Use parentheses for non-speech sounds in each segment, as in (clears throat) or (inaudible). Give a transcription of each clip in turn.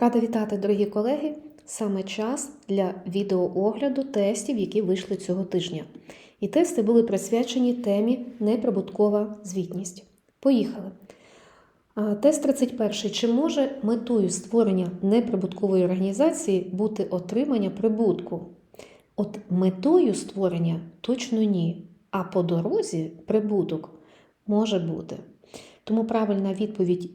Рада вітати, дорогі колеги! Саме час для відеоогляду тестів, які вийшли цього тижня. І тести були присвячені темі неприбуткова звітність. Поїхали. Тест 31. Чи може метою створення неприбуткової організації бути отримання прибутку? От метою створення точно ні. А по дорозі прибуток може бути. Тому правильна відповідь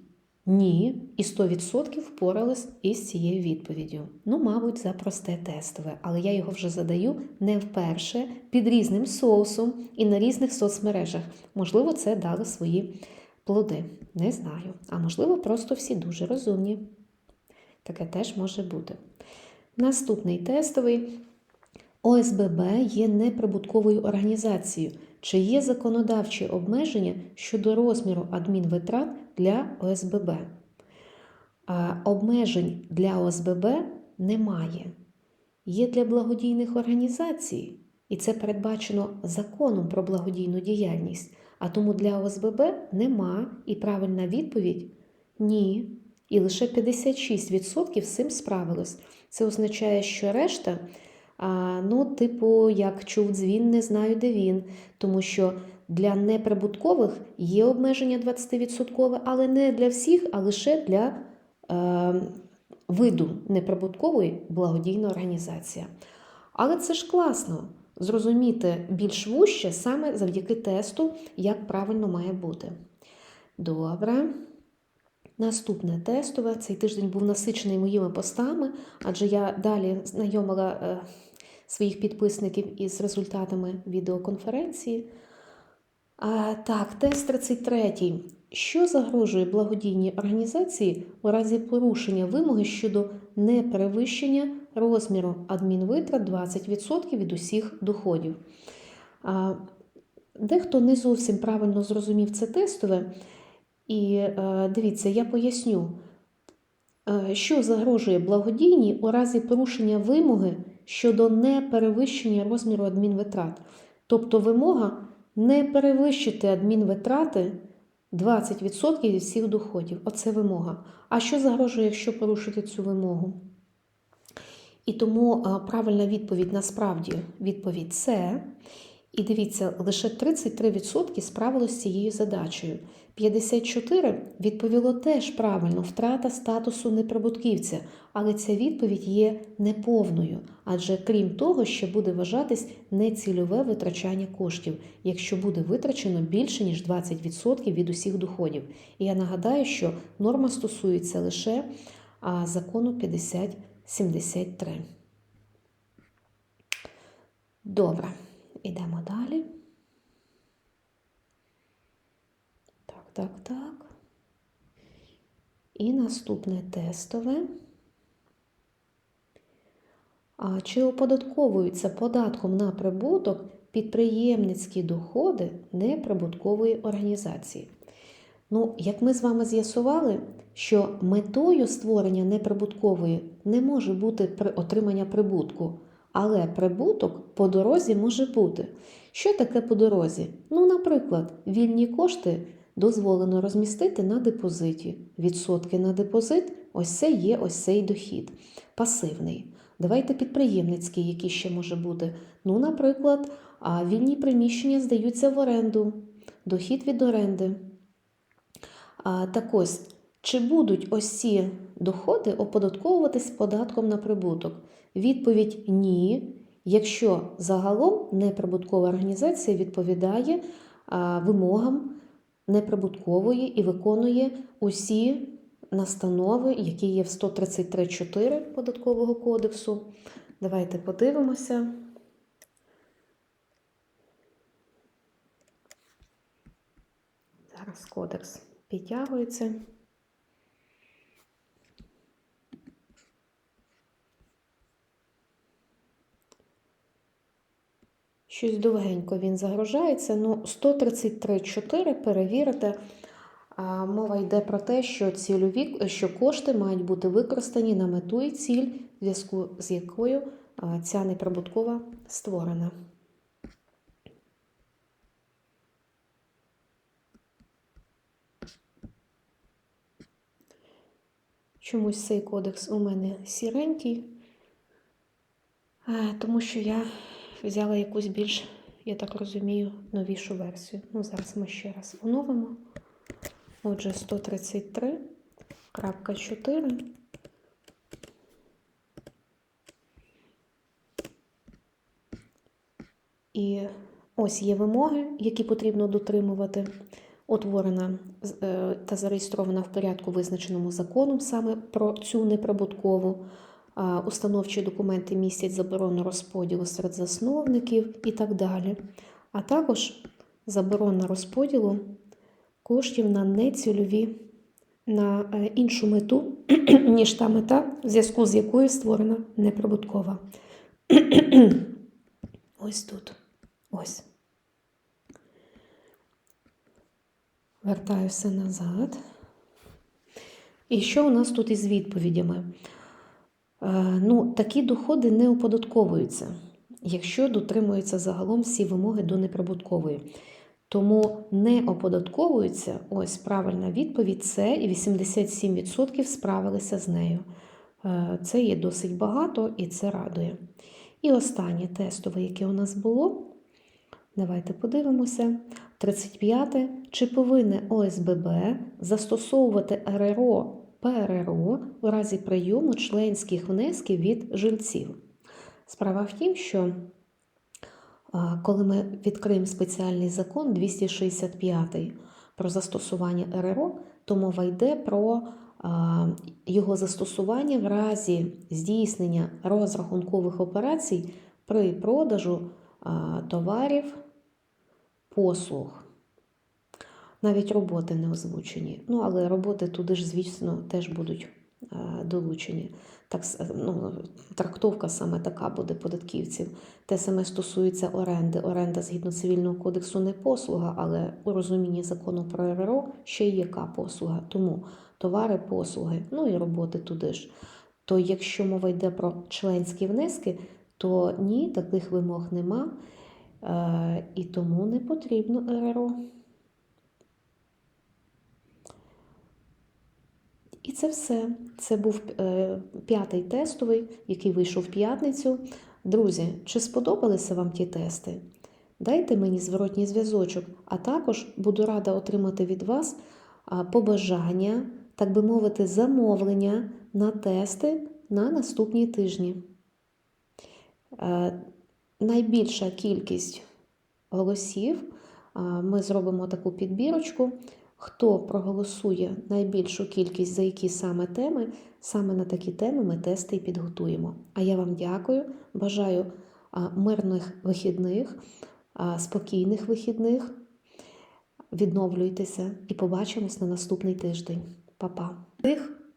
ні, і 100% впорались із цією відповіддю. Ну, мабуть, за просте тестове, але я його вже задаю не вперше під різним соусом і на різних соцмережах. Можливо, це дали свої плоди. Не знаю. А можливо, просто всі дуже розумні. Таке теж може бути. Наступний тестовий. ОСББ є неприбутковою організацією. Чи є законодавчі обмеження щодо розміру адмінвитрат для ОСББ? А, обмежень для ОСББ немає. Є для благодійних організацій, і це передбачено законом про благодійну діяльність. А тому для ОСББ нема. І правильна відповідь ні. І лише 56% з цим справилось. Це означає, що решта. А, Ну, типу, як чув дзвін, не знаю, де він. Тому що для неприбуткових є обмеження 20%, але не для всіх, а лише для е, виду неприбуткової благодійна організація. Але це ж класно зрозуміти більш вуще саме завдяки тесту, як правильно має бути. Добре. Наступне тестове. Цей тиждень був насичений моїми постами, адже я далі знайомила е, своїх підписників із результатами відеоконференції. А, Так, тест 33. Що загрожує благодійній організації у разі порушення вимоги щодо неперевищення розміру адмінвитрат 20% від усіх доходів? А, Дехто не зовсім правильно зрозумів це тестове. І е, дивіться, я поясню, е, що загрожує благодійній у разі порушення вимоги щодо неперевищення розміру адмінвитрат. Тобто вимога не перевищити адмінвитрати 20% від всіх доходів. Оце вимога. А що загрожує, якщо порушити цю вимогу? І тому правильна відповідь насправді відповідь це. І дивіться, лише 33% справилось з цією задачею. 54 відповіло теж правильно втрата статусу неприбутківця, але ця відповідь є неповною, адже крім того, ще буде вважатись нецільове витрачання коштів, якщо буде витрачено більше ніж 20% від усіх доходів. І я нагадаю, що норма стосується лише закону 5073. Добре, ідемо далі. Так, так, так. І наступне тестове. А чи оподатковуються податком на прибуток підприємницькі доходи неприбуткової організації? Ну, як ми з вами з'ясували, що метою створення неприбуткової не може бути отримання прибутку, але прибуток по дорозі може бути. Що таке по дорозі? Ну, наприклад, вільні кошти дозволено розмістити на депозиті. Відсотки на депозит ось це є ось цей дохід. Пасивний. Давайте підприємницький, який ще може бути. Ну, наприклад, вільні приміщення здаються в оренду, дохід від оренди. Так ось, чи будуть ось ці доходи оподатковуватись податком на прибуток? Відповідь ні. Якщо загалом неприбуткова організація відповідає вимогам неприбуткової і виконує усі настанови, які є в 133.4 податкового кодексу. Давайте подивимося. Зараз кодекс підтягується. Щось довгенько він загружається. Ну, 133.4 перевірити. Мова йде про те, що цільові, що кошти мають бути використані на мету і ціль, в зв'язку з якою ця неприбуткова створена. Чомусь цей кодекс у мене сіренький, тому що я взяла якусь більш, я так розумію, новішу версію. Ну, зараз ми ще раз оновимо. Отже, 133.4. І ось є вимоги, які потрібно дотримувати. Утворена е, та зареєстрована в порядку, визначеному законом саме про цю неприбуткову. Установчі документи містять заборону розподілу серед засновників і так далі. А також заборона розподілу коштів на нецільові, на е, іншу мету, (clears throat) ніж та мета, в зв'язку з якою створена неприбуткова. (clears throat) Ось тут. Ось. Вертаюся назад. І що у нас тут із відповідями? Е, ну, такі доходи не оподатковуються, якщо дотримуються загалом всі вимоги до неприбуткової. Тому не оподатковуються, ось правильна відповідь це, і 87% справилися з нею. Е, Це є досить багато і це радує. І останнє тестове, яке у нас було. Давайте подивимося. 35. Чи повинне ОСББ застосовувати РРО ПРРО у разі прийому членських внесків від жильців? Справа в тім, що коли ми відкриємо спеціальний закон 265 про застосування РРО, то мова йде про його застосування в разі здійснення розрахункових операцій при продажу товарів, послуг. Навіть роботи не озвучені. Ну, але роботи туди ж, звісно, теж будуть е, долучені. Так, ну, трактовка саме така буде податківців. Те саме стосується оренди. Оренда згідно цивільного кодексу не послуга, але у розумінні закону про РРО ще й яка послуга. Тому товари, послуги, ну і роботи туди ж. То якщо мова йде про членські внески, то ні, таких вимог нема. Е, і тому не потрібно РРО. І це все. Це був е, п'ятий тестовий, який вийшов в п'ятницю. Друзі, чи сподобалися вам ті тести? Дайте мені зворотній зв'язочок, а також буду рада отримати від вас побажання, так би мовити, замовлення на тести на наступні тижні. Е, найбільша кількість голосів ми зробимо таку підбірочку. Хто проголосує найбільшу кількість за які саме теми, саме на такі теми ми тести і підготуємо. А я вам дякую, бажаю мирних вихідних, спокійних вихідних. Відновлюйтеся і побачимось на наступний тиждень. Па-па.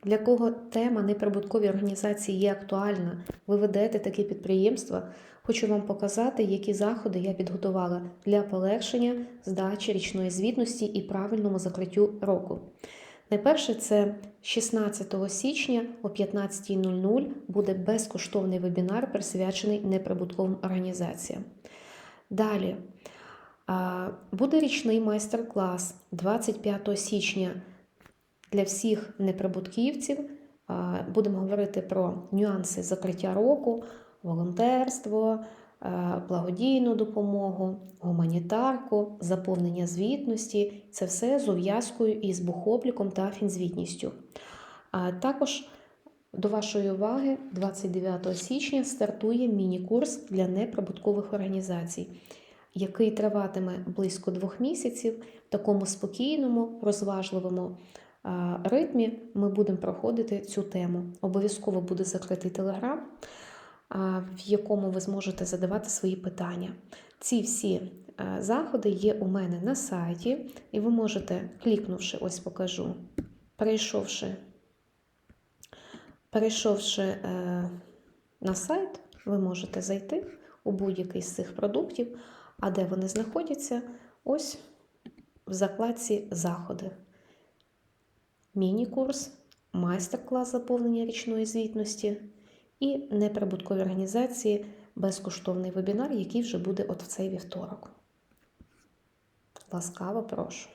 Для кого тема неприбуткові організації є актуальна, ви ведете такі підприємства. Хочу вам показати, які заходи я підготувала для полегшення здачі річної звітності і правильному закриттю року. Найперше, це 16 січня о 15.00 буде безкоштовний вебінар, присвячений неприбутковим організаціям. Далі буде річний майстер-клас 25 січня для всіх неприбутківців. Будемо говорити про нюанси закриття року, волонтерство, благодійну допомогу, гуманітарку, заповнення звітності. Це все з ув'язкою із бухобліком та фінзвітністю. Також до вашої уваги 29 січня стартує міні-курс для неприбуткових організацій, який триватиме близько двох місяців в такому спокійному, розважливому ритмі. Ми будемо проходити цю тему. Обов'язково буде закритий телеграм в якому ви зможете задавати свої питання. Ці всі заходи є у мене на сайті, і ви можете, клікнувши, ось покажу, перейшовши, перейшовши е, на сайт, ви можете зайти у будь-який з цих продуктів, а де вони знаходяться, ось в закладці Заходи. Міні-курс, майстер-клас заповнення річної звітності і неприбуткові організації безкоштовний вебінар, який вже буде от в цей вівторок. Ласкаво прошу.